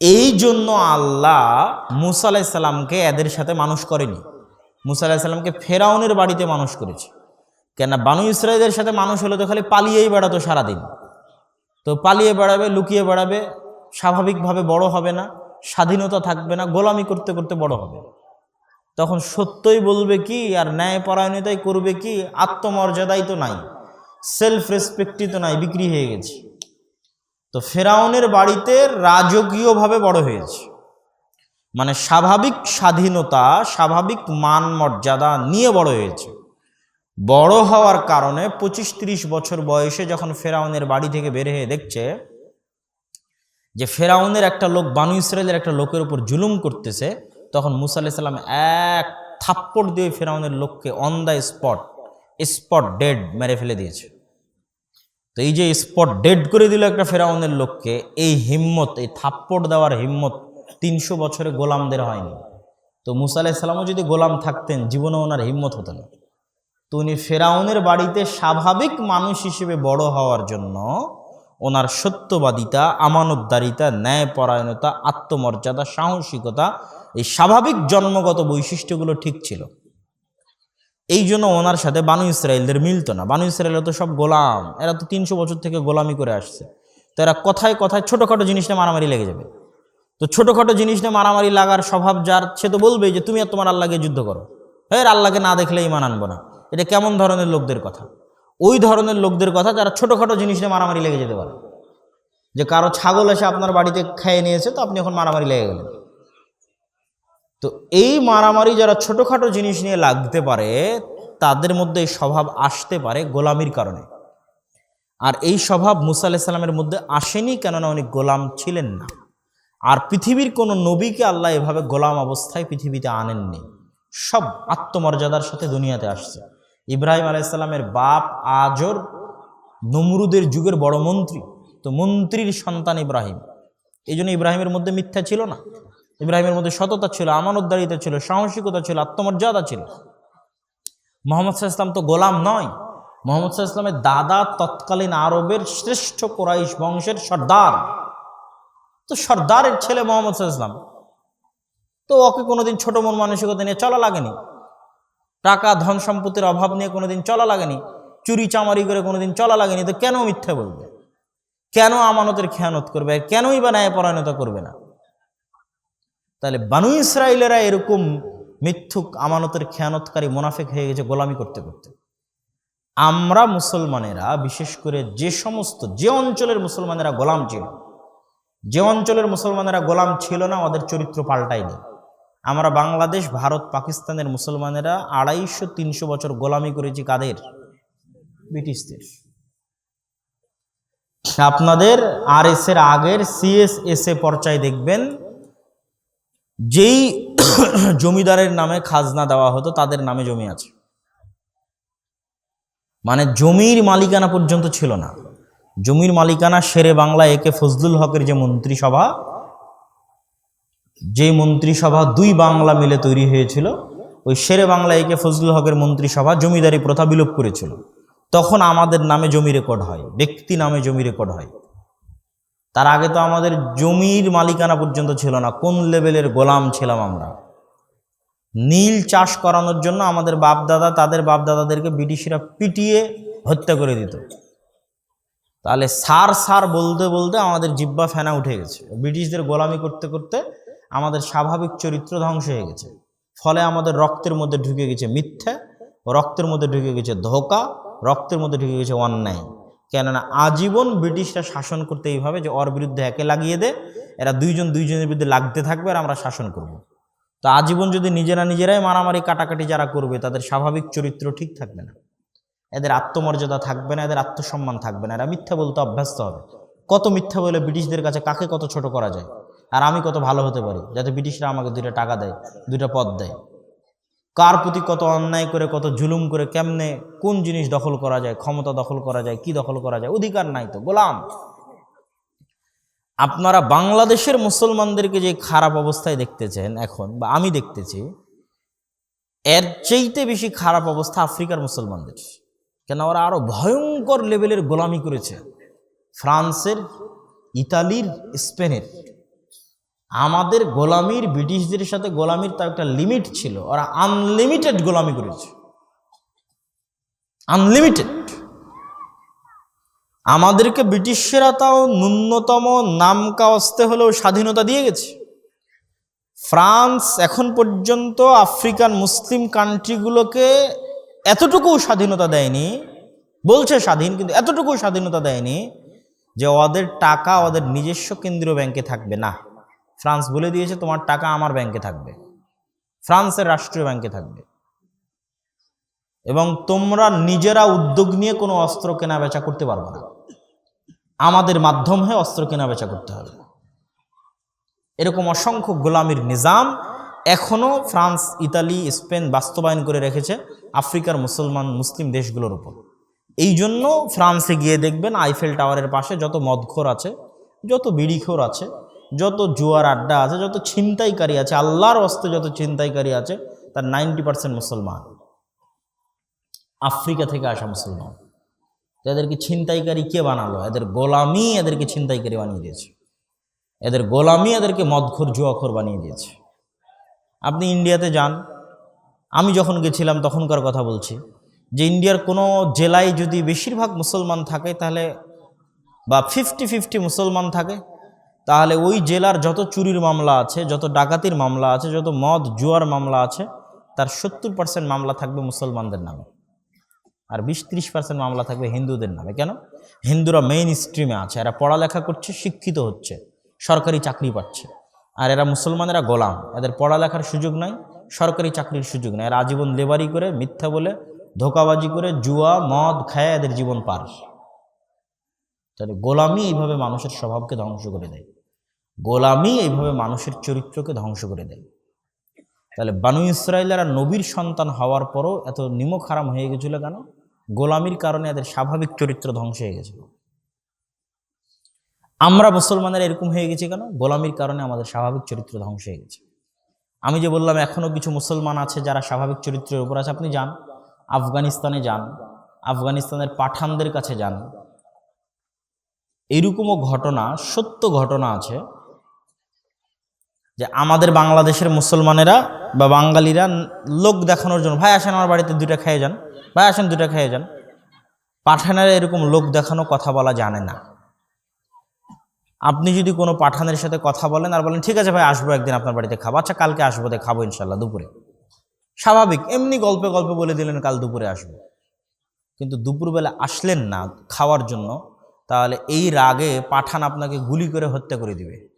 এই জন্য আল্লাহ মুসা আলাইসাল্লামকে এদের সাথে মানুষ করেনি। মুসা আলাইসাল্লামকে ফেরাউনের বাড়িতে মানুষ করেছে। কেন বানু ইসরায়েলের সাথে মানুষ হলে তো খালি পালিয়েই বেড়াতো সারাদিন। তো পালিয়ে বেড়াবে, লুকিয়ে বেড়াবে, স্বাভাবিকভাবে বড় হবে না, স্বাধীনতা থাকবে না, গোলামি করতে করতে বড় হবে। তখন সত্যই বলবে কি আর ন্যায় পরায়ণতাই করবে কি? আত্মমর্যাদাই তো নাই সেলফ রেসপেক্টই তো নাই, বিক্রি হয়ে গেছে। তো ফেরাউনের বাড়িতে রাজকীয়ভাবে বড় হয়েছে। মানে স্বাভাবিক স্বাধীনতা, স্বাভাবিক মান মর্যাদা নিয়ে বড় হয়েছে। বড় হওয়ার কারণে পঁচিশ তিরিশ বছর বয়সে যখন ফেরাউনের বাড়ি থেকে বের হয়ে দেখছে যে ফেরাউনের একটা লোক, বানু ইসরায়েলের একটা লোকের উপর জুলুম করতেছে, তখন মুসা এক থাপ্পড় দিয়ে ফেরাউনের লোককে on the spot spot dead মেরে ফেলে দিয়েছে। তো এই যে স্পট ডেড করে দিল একটা ফেরাউনের লোককে, এই হিম্মত, এই থাপ্পড় দেওয়ার হিম্মত তিনশো বছরে গোলামদের হয়নি। তো মুসা আলাইসাল্লামও যদি গোলাম থাকতেন জীবনে ওনার হিম্মত হতো না। তো উনি ফেরাউনের বাড়িতে স্বাভাবিক মানুষ হিসেবে বড় হওয়ার জন্য ওনার সত্যবাদিতা, আমানতদারিতা, ন্যায়পরায়ণতা, আত্মমর্যাদা, সাহসিকতা, এই স্বাভাবিক জন্মগত বৈশিষ্ট্যগুলো ঠিক ছিল। এই জন্য ওনার সাথে বানু ইসরায়েলদের মিলতো না। বানু ইসরায়েল তো সব গোলাম। এরা তো তিনশো বছর থেকে গোলামি করে আসছে। তো এরা কথায় কথায় ছোটোখাটো জিনিস নিয়ে মারামারি লেগে যাবে। তো ছোটোখাটো জিনিস নিয়ে মারামারি লাগার স্বভাব যার, সে তো বলবেই যে, তুমি আর তোমার আল্লাহকে যুদ্ধ করো। হ্যাঁ আল্লাহকে না দেখলে ইমান আনব না। এটা কেমন ধরনের লোকদের কথা? ওই ধরনের লোকদের কথা যারা ছোটোখাটো জিনিস নিয়ে মারামারি লেগে যেতে পারে। যে কারও ছাগল এসে আপনার বাড়িতে খেয়ে নিয়েছে, তো আপনি এখন মারামারি লেগে গেলেন। তো এই মারামারি যারা ছোটোখাটো জিনিস নিয়ে লাগতে পারে, তাদের মধ্যে এই স্বভাব আসতে পারে গোলামির কারণে। আর এই স্বভাব মুসা আলাইসাল্লামের মধ্যে আসেনি কেননা উনি গোলাম ছিলেন না। আর পৃথিবীর কোনো নবীকে আল্লাহ এভাবে গোলাম অবস্থায় পৃথিবীতে আনেননি। সব আত্মমর্যাদার সাথে দুনিয়াতে আসছে। ইব্রাহিম আলাইসাল্লামের বাপ আজর, নমরুদের যুগের বড় মন্ত্রী। তো মন্ত্রীর সন্তান ইব্রাহিম। এই জন্য ইব্রাহিমের মধ্যে মিথ্যা ছিল না। ইব্রাহিমের মধ্যে সততা ছিল, আমানতদারিতা ছিল, সাহসিকতা ছিল, আত্মমর্যাদা ছিল। মোহাম্মদ সাহা ইসলাম তো গোলাম নয়। মোহাম্মদ সাহা ইসলামের দাদা তৎকালীন আরবের শ্রেষ্ঠ কোরাইশ বংশের সর্দার। তো সর্দারের ছেলে মোহাম্মদ সাহা ইসলাম তো ওকে কোনোদিন ছোট মন মানসিকতা নিয়ে চলা লাগেনি। টাকা, ধন সম্পত্তির অভাব নিয়ে কোনোদিন চলা লাগেনি। চুরি চামারি করে কোনোদিন চলা লাগেনি। তো কেন মিথ্যা বলবে? কেন আমানতের খেয়ানত করবে? কেনই বা ন্যায় পরায়ণতা করবে না? তাহলে বানু ইসরায়েলেরা এরকম মিথ্যুক, আমানতের খেয়ানতকারী মোনাফেক হয়ে গেছে গোলামি করতে করতে। আমরা মুসলমানেরা, বিশেষ করে যে সমস্ত, যে অঞ্চলের মুসলমানেরা গোলাম ছিল, যে অঞ্চলের মুসলমানেরা গোলাম ছিল না, ওদের চরিত্র পাল্টায়নি আমরা বাংলাদেশ, ভারত, পাকিস্তানের মুসলমানেরা আড়াইশো, তিনশো বছর গোলামি করেছি কাদের? ব্রিটিশদের। আপনাদের আর এস এর আগের সিএসএস এ পর্চায় দেখবেন যেই জমিদারের নামে খাজনা দেওয়া হতো, তাদের নামে জমি আছে। মানে জমির মালিকানা পর্যন্ত ছিল না। জমির মালিকানা শেরে বাংলা একে ফজলুল হকের যে মন্ত্রিসভা যে মন্ত্রিসভা দুই বাংলা মিলে তৈরি হয়েছিল, ওই শেরে বাংলা একে ফজলুল হকের মন্ত্রিসভা জমিদারি প্রথা বিলোপ করেছিল। তখন আমাদের নামে জমি রেকর্ড হয়, ব্যক্তি নামে জমি রেকর্ড হয়। তার আগে তো আমাদের জমির মালিকানা পর্যন্ত ছিল না, কোন লেভেলের গোলাম ছিলাম আমরা। নীল চাষ করানোর জন্য আমাদের বাপদাদা তাদের বাপদাদাদেরকে ব্রিটিশরা পিটিয়ে হত্যা করে দিত। তাহলে সার সার বলতে বলতে আমাদের জিব্বা ফেনা উঠে গেছে। ব্রিটিশদের গোলামি করতে করতে আমাদের স্বাভাবিক চরিত্র ধ্বংস হয়ে গেছে। ফলে আমাদের রক্তের মধ্যে ঢুকে গেছে মিথ্যা, রক্তের মধ্যে ঢুকে গেছে ধোকা, রক্তের মধ্যে ঢুকে গেছে অন্যায়। কেননা আজীবন ব্রিটিশরা শাসন করতে এইভাবে যে ওর বিরুদ্ধে একে লাগিয়ে দে, এরা দুইজন দুইজনের বিরুদ্ধে লাগতে থাকবে আর আমরা শাসন করব। তো আজীবন যদি নিজেরা নিজেরাই মারামারি কাটাকাটি যারা করবে, তাদের স্বাভাবিক চরিত্র ঠিক থাকবে না। এদের আত্মমর্যাদা থাকবে না, এদের আত্মসম্মান থাকবে না। এরা মিথ্যা বলতে অভ্যস্ত হবে। কত মিথ্যা বলে ব্রিটিশদের কাছে কাকে কত ছোট করা যায়? আর আমি কত ভালো হতে পারি যাতে ব্রিটিশরা আমাকে দুইটা টাকা দেয়, দুইটা পদ দেয়? কার প্রতি কত অন্যায় করে, কত জুলুম করে, কেমনে, কোন জিনিস দখল করা যায়, ক্ষমতা দখল করা যায়, কি দখল করা যায়, অধিকার নাই তো, গোলাম। আপনারা বাংলাদেশের মুসলমানদেরকে যে খারাপ অবস্থায় দেখতেছেন এখন, বা আমি দেখতেছি, এর চেইতে বেশি খারাপ অবস্থা আফ্রিকার মুসলমানদের। কেন ওরা আরও ভয়ঙ্কর লেভেলের গোলামি করেছে। ফ্রান্সের, ইতালির, স্পেনের। আমাদের গোলামির ব্রিটিশদের সাথে গোলামির তার একটা লিমিট ছিল। ওরা আনলিমিটেড গোলামি করেছে। আনলিমিটেড আমাদেরকে ব্রিটিশরা তাও ন্যূনতম নাম কাওয়াস্তে হলেও স্বাধীনতা দিয়ে গেছে। ফ্রান্স এখন পর্যন্ত আফ্রিকান মুসলিম কান্ট্রিগুলোকে এতটুকু স্বাধীনতা দেয়নি, বলছে স্বাধীন কিন্তু এতটুকু স্বাধীনতা দেয়নি যে ওদের টাকা ওদের নিজস্ব কেন্দ্রীয় ব্যাংকে থাকবে না। ফ্রান্স বলে দিয়েছে, তোমার টাকা আমার ব্যাংকে থাকবে। ফ্রান্সের রাষ্ট্রীয় ব্যাংকে থাকবে। এবং তোমরা নিজেরা উদ্যোগ নিয়ে কোনো অস্ত্র কেনা বেচা করতে পারবে না। আমাদের মাধ্যম হয়ে অস্ত্র কেনা বেচা করতে হবে। এরকম অসংখ্য গোলামির নিজাম এখনও ফ্রান্স, ইতালি, স্পেন বাস্তবায়ন করে রেখেছে আফ্রিকার মুসলমান, মুসলিম দেশগুলোর উপর। এই জন্য ফ্রান্সে গিয়ে দেখবেন, আইফেল টাওয়ারের পাশে যত মদখোর আছে, যত বিড়িখোর আছে যত জুয়ার আড্ডা আছে, যত ছিনতাইকারী আছে, আল্লাহর অস্তে যত ছিনতাইকারী আছে, তার নাইনটি পার্সেন্ট মুসলমান। আফ্রিকা থেকে আসা মুসলমান। এদেরকে ছিনতাইকারী কে বানালো? এদের গোলামি এদেরকে ছিনতাইকারী বানিয়ে দিয়েছে। এদের গোলামি এদেরকে মদখোর, জুয়াখোর বানিয়ে দিয়েছে। আপনি ইন্ডিয়াতে যান। আমি যখন গেছিলাম, তখনকার কথা বলছি যে ইন্ডিয়ার কোনো জেলায় যদি বেশিরভাগ মুসলমান থাকে, তাহলে বা ফিফটি ফিফটি মুসলমান থাকে তাহলে ওই জেলার যত চুরির মামলা আছে, যত ডাকাতির মামলা আছে, যত মদ জুয়ার মামলা আছে, তার সত্তর পার্সেন্ট মামলা থাকবে মুসলমানদের নামে। আর বিশ ত্রিশ পার্সেন্ট মামলা থাকবে হিন্দুদের নামে। কেন? হিন্দুরা মেইন স্ট্রিমে আছে। এরা পড়ালেখা করছে, শিক্ষিত হচ্ছে, সরকারি চাকরি পাচ্ছে। আর এরা মুসলমানেরা গোলাম। এদের পড়ালেখার সুযোগ নাই, সরকারি চাকরির সুযোগ নাই। এরা আজীবন লেবারি করে, মিথ্যা বলে, ধোকাবাজি করে, জুয়া, মদ খায়, এদের জীবন পার। তাহলে গোলামি এইভাবে মানুষের স্বভাবকে ধ্বংস করে দেয়। গোলামি এইভাবে মানুষের চরিত্রকে ধ্বংস করে দেয়। তাহলে বানু ইসরায়েলেরা নবীর সন্তান হওয়ার পরও এত নিমক হারাম হয়ে গেছিল কেন? গোলামির কারণে এদের স্বাভাবিক চরিত্র ধ্বংস হয়ে গেছিল। আমরা মুসলমানেরা এরকম হয়ে গেছি কেন? গোলামির কারণে আমাদের স্বাভাবিক চরিত্র ধ্বংস হয়ে গেছে। আমি যে বললাম এখনও কিছু মুসলমান আছে যারা স্বাভাবিক চরিত্রের উপর আছে। আপনি যান, আফগানিস্তানে যান, আফগানিস্তানের পাঠানদের কাছে যান। এরকমও ঘটনা, সত্য ঘটনা আছে। যে আমাদের বাংলাদেশের মুসলমানেরা বা বাঙালিরা লোক দেখানোর জন্য, ভাই, আসেন আমার বাড়িতে দুইটা খেয়ে যান। ভাই, আসেন দুইটা খেয়ে যান। পাঠানেরা এরকম লোক দেখানো কথা বলা জানে না। আপনি যদি কোনো পাঠানের সাথে কথা বলেন আর বলেন, ঠিক আছে ভাই, আসব একদিন আপনার বাড়িতে খাব। আচ্ছা কালকে আসব, দে, খাব ইনশাল্লাহ দুপুরে। স্বাভাবিক, এমনি গল্পে গল্পে বলে দিলেন, কাল দুপুরে আসব। কিন্তু দুপুরবেলা আসলেন না খাওয়ার জন্য, তাহলে এই রাগে পাঠান আপনাকে গুলি করে হত্যা করে দিবে।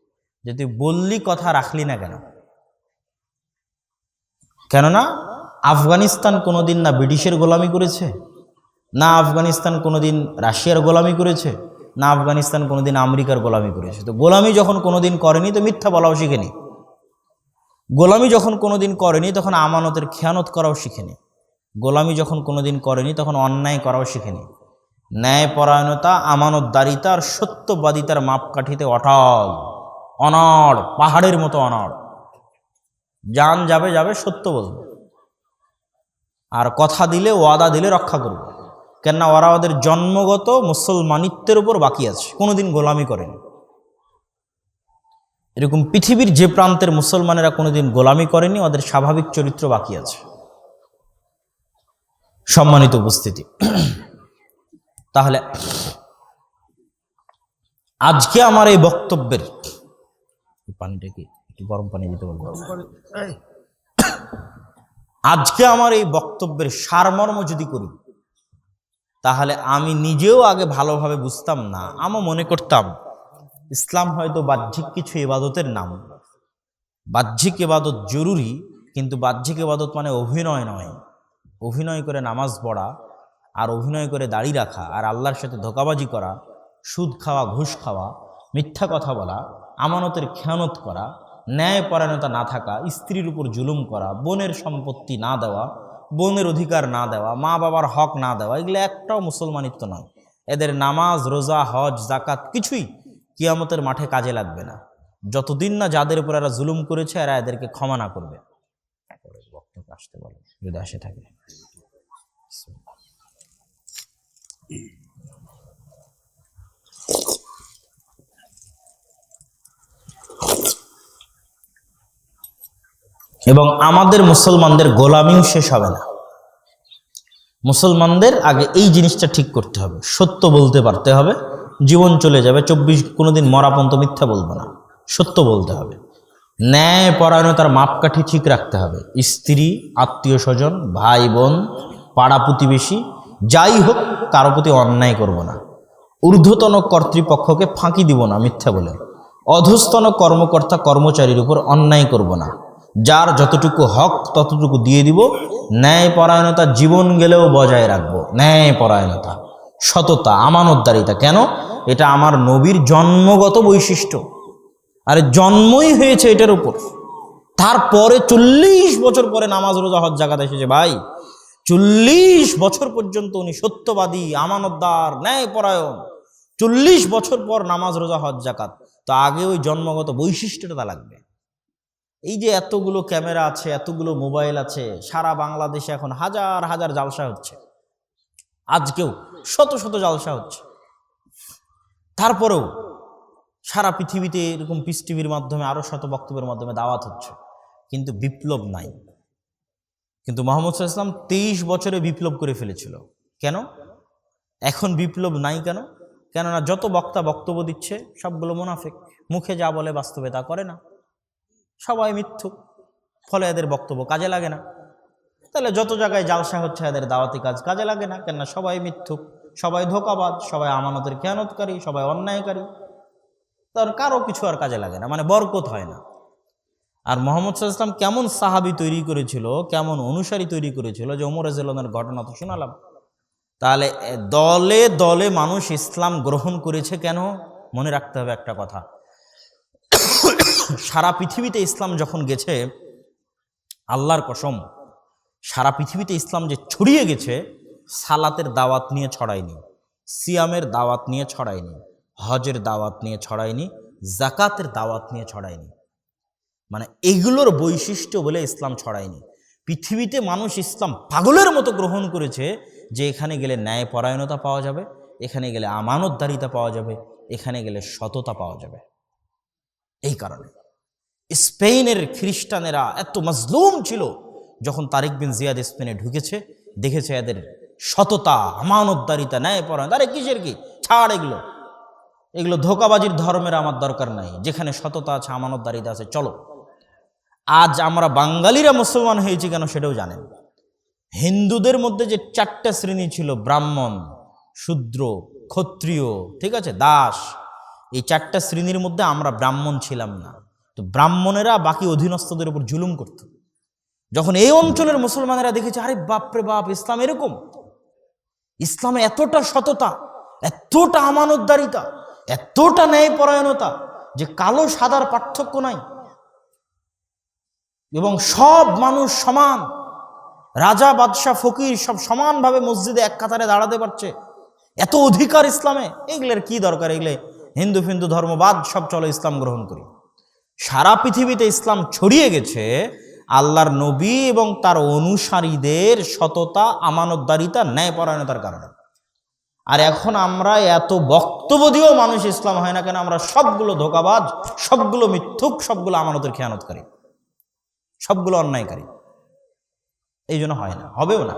যে তুই বললি কথা রাখলি না কেন? কেননা আফগানিস্তান কোনোদিন না ব্রিটিশের গোলামি করেছে, না আফগানিস্তান কোনোদিন রাশিয়ার গোলামি করেছে, না আফগানিস্তান কোনোদিন আমেরিকার গোলামি করেছে। তো গোলামি যখন কোনোদিন করেনি, তো মিথ্যা বলাও শিখেনি। গোলামি যখন কোনোদিন করেনি, তখন আমানতের খেয়ানত করাও শিখেনি। গোলামি যখন কোনোদিন করেনি, তখন অন্যায় করাও শিখেনি। ন্যায়পরায়ণতা, আমানতদারিতা আর সত্যবাদিতার মাপকাঠিতে অটল। অনড়, পাহাড়ের মতো অনড়। যান যাবে যাবে সত্য বলবে। আর কথা দিলে, ওয়াদা দিলে রক্ষা করবে। কেননা ওরা ওদের জন্মগত মুসলমানিত্বের উপর বাকি আছে, কোনোদিন গোলামি করেনি। এরকম পৃথিবীর যে প্রান্তের মুসলমানেরা কোনোদিন গোলামি করেনি, ওদের স্বাভাবিক চরিত্র বাকি আছে। সম্মানিত উপস্থিতি। তাহলে, আজকে আমার এই বক্তব্যের এই পানিটা কি একটু গরম পানি দিতে বলব। আজকে আমার এই বক্তব্যের সারমর্ম যদি করি তাহলে আমি নিজেও আগে ভালোভাবে বুঝতাম না আমি মনে করতাম ইসলাম হয়তো বাহ্যিক কিছু এবাদতের নাম। বাহ্যিক এবাদত জরুরি কিন্তু বাহ্যিক ইবাদত মানে অভিনয় নয়। অভিনয় করে নামাজ পড়া আর অভিনয় করে দাড়ি রাখা আর আল্লাহর সাথে ধোকাবাজি করা সুদ খাওয়া ঘুষ খাওয়া মিথ্যা কথা বলা আমানতের খেয়ানত করা, ন্যায়পরায়ণতা না থাকা, স্ত্রীর উপর জুলুম করা, বোনের সম্পত্তি না দেওয়া, বোনের অধিকার না দেওয়া, মা বাবার হক না দেওয়া, এগুলো একটাও মুসলমানিত্ব নয়। এদের নামাজ, রোজা, হজ জাকাত কিছুই কিয়ামতের মাঠে কাজে লাগবে না। যতদিন না যাদের উপর এরা জুলুম করেছে, এরা এদেরকে ক্ষমা না করবে। বক্তব্য আসতে বলে যদি আসে থাকে এবং আমাদের মুসলমানদের গোলামিও শেষ হবে না। মুসলমানদের আগে এই জিনিসটা ঠিক করতে হবে। সত্য বলতে পারতে হবে। জীবন চলে যাবে। চব্বিশ, কোনোদিন মরাপন্ত মিথ্যা বলব না। সত্য বলতে হবে। ন্যায় পরায়ণতার মাপকাঠি ঠিক রাখতে হবে। স্ত্রী, আত্মীয় স্বজন, ভাই, বোন, পাড়া প্রতিবেশী, যাই হোক, কারও প্রতি অন্যায় করব না। ঊর্ধ্বতন কর্তৃপক্ষকে ফাঁকি দিব না মিথ্যা বলে। অধস্তন কর্মকর্তা কর্মচারীর উপর অন্যায় করব না। যার যতটুকু হক, ততটুকু দিয়ে দিব। ন্যায় পরায়ণতা জীবন গেলেও বজায় রাখব। ন্যায় পরায়ণতা সততা, আমানতদারিতা কেন? এটা আমার নবীর জন্মগত বৈশিষ্ট্য। আরে জন্মই হয়েছে এটার উপর। তারপরে চল্লিশ বছর পরে নামাজ, রোজা, হজ জাগাত এসেছে ভাই। চল্লিশ বছর পর্যন্ত উনি সত্যবাদী, আমানতদার, ন্যায়পরায়ণ। চল্লিশ বছর পর নামাজ, রোজা, হজ জাকাত তো আগে ওই জন্মগত বৈশিষ্ট্যটা লাগবে। এই যে এতগুলো ক্যামেরা আছে, এতগুলো মোবাইল আছে, সারা বাংলাদেশে এখন হাজার হাজার জালসা হচ্ছে। আজকেও শত শত জালসা হচ্ছে। তারপরেও সারা পৃথিবীতে এরকম পিস টিভির মাধ্যমে আরও শত বক্তব্যের মাধ্যমে দাওয়াত হচ্ছে। কিন্তু বিপ্লব নাই। কিন্তু মোহাম্মদ সাল্লাম তেইশ বছরে বিপ্লব করে ফেলেছিল। কেন? এখন বিপ্লব নাই কেন? কেননা যত বক্তা বক্তব্য দিচ্ছে, সবগুলো মুনাফেক। মুখে যা বলে বাস্তবে তা করে না। সবাই মিথ্যুক, ফলে এদের বক্তব্য কাজে লাগে না। তাহলে যত জায়গায় জালসা হচ্ছে, এদের দাওয়াতি কাজ কাজে লাগে না। কেননা সবাই মিথ্যুক, সবাই ধোকাবাজ, সবাই আমানতের খেয়ানতকারী, সবাই অন্যায়কারী। তার কারও কিছু আর কাজে লাগে না মানে বরকত হয় না। আর মোহাম্মদ সাল্লাম কেমন সাহাবি তৈরি করেছিল, কেমন অনুসারী তৈরি করেছিল যে ওমর জেলনের ঘটনা তো শোনালাম। তাহলে দলে দলে মানুষ ইসলাম গ্রহণ করেছে কেন? মনে রাখতে হবে একটা কথা। সারা পৃথিবীতে ইসলাম যখন গেছে, আল্লাহর কসম, সারা পৃথিবীতে ইসলাম যে ছড়িয়ে গেছে, সালাতের দাওয়াত নিয়ে ছড়ায়নি, সিয়ামের দাওয়াত নিয়ে ছড়ায়নি, হজের দাওয়াত নিয়ে ছড়ায়নি জাকাতের দাওয়াত নিয়ে ছড়ায়নি। মানে এগুলোর বৈশিষ্ট্য বলে ইসলাম ছড়ায়নি। পৃথিবীতে মানুষ ইসলাম পাগলের মতো গ্রহণ করেছে যে এখানে গেলে ন্যায় পরায়ণতা পাওয়া যাবে, এখানে গেলে আমানতদারিতা পাওয়া যাবে, এখানে গেলে সততা পাওয়া যাবে। এই কারণে স্পেনের খ্রিস্টানেরা এত মজলুম ছিল, যখন তারিক বিন জিয়াদ স্পেনে ঢুকেছে, দেখেছে এদের সততা, আমানতদারিতা ন্যায় পরায়ণ আরে কিসের কি? ছাড় এগুলো। এগুলো ধোকাবাজির ধর্মের আমার দরকার নাই। যেখানে সততা আছে, আমানতদারিতা আছে, চলো। আজ আমরা বাঙালিরা মুসলমান হয়েছি কেন সেটাও জানেন হিন্দুদের মধ্যে যে চারটা শ্রেণি ছিল, ব্রাহ্মণ, শূদ্র, ক্ষত্রিয়, ঠিক আছে, দাস, এই চারটা শ্রেণির মধ্যে আমরা ব্রাহ্মণ ছিলাম না। তো ব্রাহ্মণেরা বাকি অধীনস্থদের উপর জুলুম করত। যখন এই অঞ্চলের মুসলমানেরা দেখেছে, আরে বাপরে বাপ, ইসলাম এরকম? ইসলামে এতটা সততা, এতটা আমানতদারিতা, এতটা ন্যায়পরায়ণতা যে কালো সাদার পার্থক্য নাই। এবং সব মানুষ সমান রাজা, বাদশাহ, ফকির সব সমানভাবে মসজিদে এক কাতারে দাঁড়াতে পারছে। এত অধিকার ইসলামে? এগুলোর কি দরকার? এগুলো হিন্দু, ফিন্দু, ধর্মবাদ, সব চলো ইসলাম গ্রহণ করি। সারা পৃথিবীতে ইসলাম ছড়িয়ে গেছে, আল্লাহর নবী এবং তার অনুসারীদের সততা, আমানতদারিতা, ন্যায়পরায়ণতার কারণে। আর এখন আমরা এত বক্তব্য দিয়েও মানুষ ইসলাম হয় না কেন? আমরা সবগুলো ধোকাবাজ, সবগুলো মিথ্যুক, সবগুলো আমানতের খেয়ানতকারী। সবগুলো অন্যায়কারী। এই জন্য হয় না, হবেও না।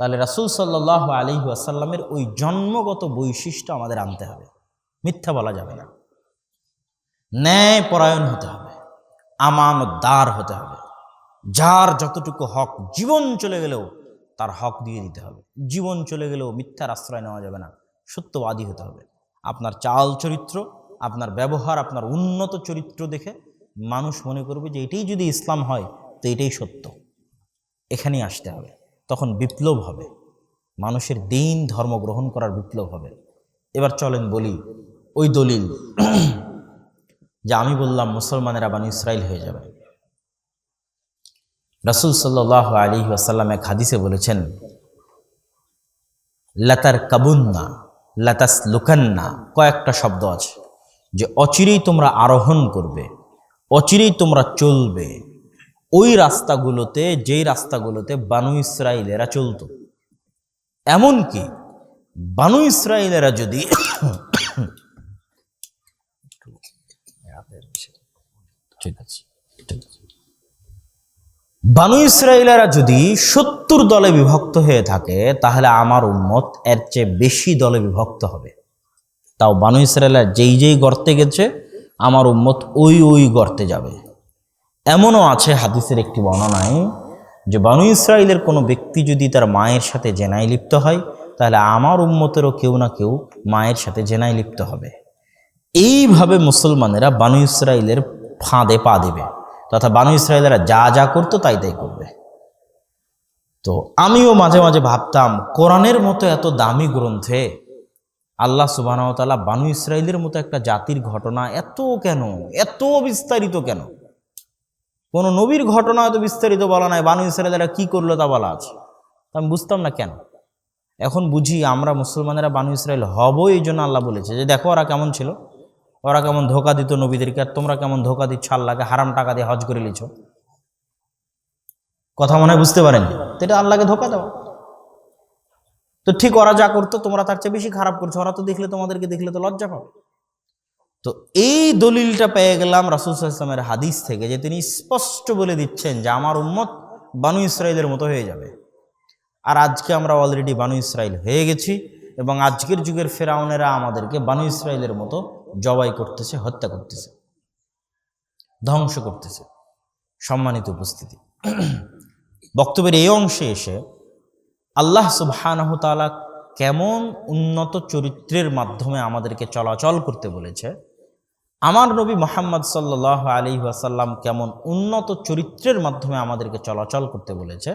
তাহলে রাসুল সাল্লাহ আলী আসাল্লামের ওই জন্মগত বৈশিষ্ট্য আমাদের আনতে হবে, মিথ্যা বলা যাবে না। ন্যায় পরায়ণ হতে হবে, আমানতদার হতে হবে। যার যতটুকু হক জীবন চলে গেলেও তার হক দিয়ে দিতে হবে। জীবন চলে গেলেও মিথ্যার আশ্রয় নেওয়া যাবে না, সত্যবাদী হতে হবে। আপনার চাল চরিত্র, আপনার ব্যবহার, আপনার উন্নত চরিত্র দেখে মানুষ মনে করবে যে এটাই যদি ইসলাম হয় তো এটাই সত্য। এখানেই আসতে হবে। তখন বিপ্লব হবে। মানুষের দিন ধর্ম গ্রহণ করার বিপ্লব হবে। এবার চলেন বলি ওই দলিল যে আমি বললাম মুসলমানেরা বানু ইসরায়েল হয়ে যাবে। রাসুল সাল্লাহ আলী আসাল্লাম এক হাদিসে বলেছেন লাতার কাবুন্না লাতাস লুকান্না কয়েকটা শব্দ আছে। যে অচিরেই তোমরা আরোহণ করবে, অচিরেই তোমরা চলবে। ওই রাস্তাগুলোতে, যেই রাস্তাগুলোতে বানু ইসরায়েলেরা চলতো। এমনকি বানু ইসরায়েলেরা যদি বানু ইসরায়েলেরা যদি সত্তর দলে বিভক্ত হয়ে থাকে, তাহলে আমার উন্মত এর চেয়ে বেশি দলে বিভক্ত হবে। তাও বানু ইসরায়েলরা যেই যেই গর্তে গেছে, আমার উম্মত ওই ওই গর্তে যাবে। এমনও আছে হাদিসের একটি বর্ণনায় যে বানু ইসরায়েলের কোনো ব্যক্তি যদি তার মায়ের সাথে জেনায় লিপ্ত হয়, তাহলে আমার উম্মতেরও কেউ না কেউ মায়ের সাথে জেনায় লিপ্ত হবে। এইভাবে মুসলমানেরা বানু ইসরায়েলের ফাঁদে পা দেবে, তথা বানু ইসরায়েলেরা যা যা করতো তাই তাই করবে। তো আমিও মাঝে মাঝে ভাবতাম, কোরআনের মতো এত দামি গ্রন্থে আল্লাহ সুবাহতালা বানু ইসরায়েলের মতো একটা জাতির ঘটনা এত কেন, এত বিস্তারিত কেন? কোনো নবীর ঘটনা এত বিস্তারিত বলা নাই, বানু ইসরায়েলেরা কি করল তা বলা আছে। আমি বুঝতাম না কেন? এখন বুঝি আমরা মুসলমানেরা বানু ইসরায়েল হব এই জন্য আল্লাহ বলেছে যে দেখো ওরা কেমন ছিল, ওরা কেমন ধোকা দিত নবীদেরকে, আর তোমরা কেমন ধোকা দিচ্ছ আল্লাহকে, হারাম টাকা দিয়ে হজ করে লিছ কথা মনে হয় বুঝতে পারেন তো এটা আল্লাহকে ধোকা দেওয়া। তো ঠিক ওরা যা করতো, তোমরা তার চেয়ে বেশি খারাপ করছ, ওরা তো দেখলে তোমাদেরকে দেখলে তো লজ্জা পাবে। তো এই দলিলটা পেয়ে গেলাম রাসুল ইসলামের হাদিস থেকে যে তিনি স্পষ্ট বলে দিচ্ছেন যে আমার উম্মত বানু ইসরায়েলের মতো হয়ে যাবে। আর আজকে আমরা অলরেডি বানু ইসরায়েল হয়ে গেছি এবং আজকের যুগের ফেরাউনেরা আমাদেরকে বানু ইসরায়েলের মতো জবাই করতেছে, হত্যা করতেছে, ধ্বংস করতেছে। সম্মানিত উপস্থিতি। বক্তব্যের এই অংশে এসে আল্লাহ সুবহানাহু তাআলা কেমন উন্নত চরিত্রের মাধ্যমে আমাদেরকে চলাচল করতে বলেছে আমার নবী মোহাম্মদ সাল্লাহ আলী আসাল্লাম কেমন উন্নত চরিত্রের মাধ্যমে আমাদেরকে চলাচল করতে বলেছে,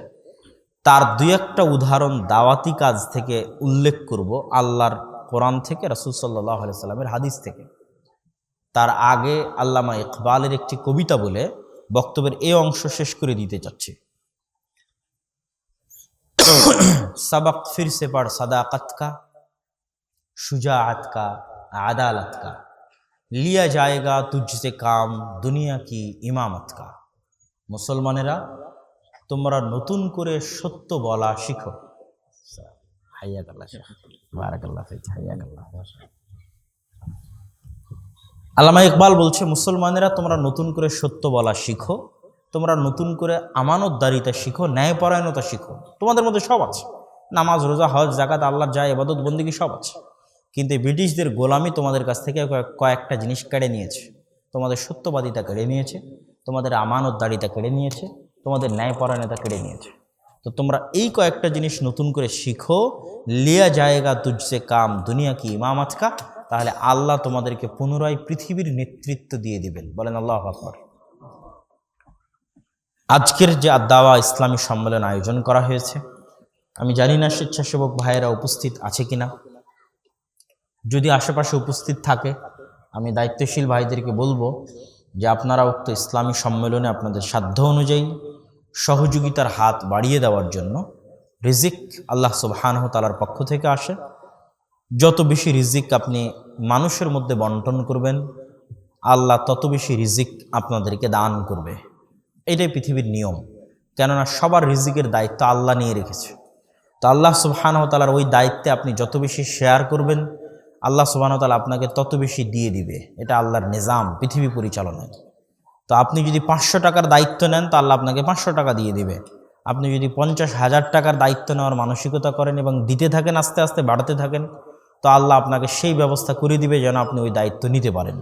তার দুই একটা উদাহরণ দাওয়াতি কাজ থেকে উল্লেখ করব আল্লাহর কোরআন থেকে, রাসুল সাল্লাহ আলি সাল্লামের হাদিস থেকে। তার আগে আল্লামা ইকবালের একটি কবিতা বলে বক্তব্যের এই অংশ শেষ করে দিতে চাচ্ছি। সাবাক ফিরসে পার সাদা কাতকা সুজা আতকা আদালত আতকা লিয়া জায়গা তুঝতে কাম দুনিয়া কি ইমামত কা মুসলমানেরা তোমরা নতুন করে সত্য বলা শিখো আল্লামা ইকবাল বলছে মুসলমানেরা তোমরা নতুন করে সত্য বলা শিখো তোমরা নতুন করে আমানতদারিতা শিখো ন্যায়পরায়ণতা শিখো তোমাদের মধ্যে সব আছে। নামাজ, রোজা, হজ জাকাত আল্লাহ যা এবাদত বন্দীকি সব আছে। কিন্তু ব্রিটিশদের গোলামি তোমাদের কাছ থেকে কয়েক- কয়েকটা জিনিস কেড়ে নিয়েছে। তোমাদের সত্যবাদিতা কেড়ে নিয়েছে, তোমাদের আমানত আমানতদারিতা কেড়ে নিয়েছে, তোমাদের ন্যায়পরায়ণতা কেড়ে নিয়েছে। তো তোমরা এই কয়েকটা জিনিস নতুন করে শিখো, লিয়া জায়গা তুজসে কাম, দুনিয়া কি ইমামাত কা? তাহলে আল্লাহ তোমাদেরকে পুনরায় পৃথিবীর নেতৃত্ব দিয়ে দিবেন। বলেন আল্লাহ আকবর। আজকের যে আদাওয়া ইসলামী সম্মেলন আয়োজন করা হয়েছে, আমি জানি না স্বেচ্ছাসেবক ভাইয়েরা উপস্থিত আছে কিনা। যদি আশেপাশে উপস্থিত থাকে, আমি দায়িত্বশীল ভাইদেরকে বলব যে আপনারা উক্ত ইসলামী সম্মেলনে আপনাদের সাধ্য অনুযায়ী সহযোগিতার হাত বাড়িয়ে দেওয়ার জন্য রিজিক আল্লাহ সুবহানহ তালার পক্ষ থেকে আসে। যত বেশি রিজিক আপনি মানুষের মধ্যে বন্টন করবেন, আল্লাহ তত বেশি রিজিক আপনাদেরকে দান করবে। এটাই পৃথিবীর নিয়ম। কেননা সবার রিজিকের দায়িত্ব আল্লাহ নিয়ে রেখেছে। তো আল্লাহ সুবহানাহু তালার ওই দায়িত্বে আপনি যত বেশি শেয়ার করবেন আল্লাহ সুবহানাহু তাআলা আপনাকে তত বেশি দিয়ে দিবে। এটা আল্লাহর নিজাম, পৃথিবী পরিচালনায়। তো আপনি যদি পাঁচশো টাকার দায়িত্ব নেন, তো আল্লাহ আপনাকে পাঁচশো টাকা দিয়ে দিবে। আপনি যদি পঞ্চাশ হাজার টাকার দায়িত্ব নেওয়ার মানসিকতা করেন এবং দিতে থাকেন, আস্তে আস্তে বাড়তে থাকেন, তো আল্লাহ আপনাকে সেই ব্যবস্থা করে দিবে যেন আপনি ওই দায়িত্ব নিতে পারেন।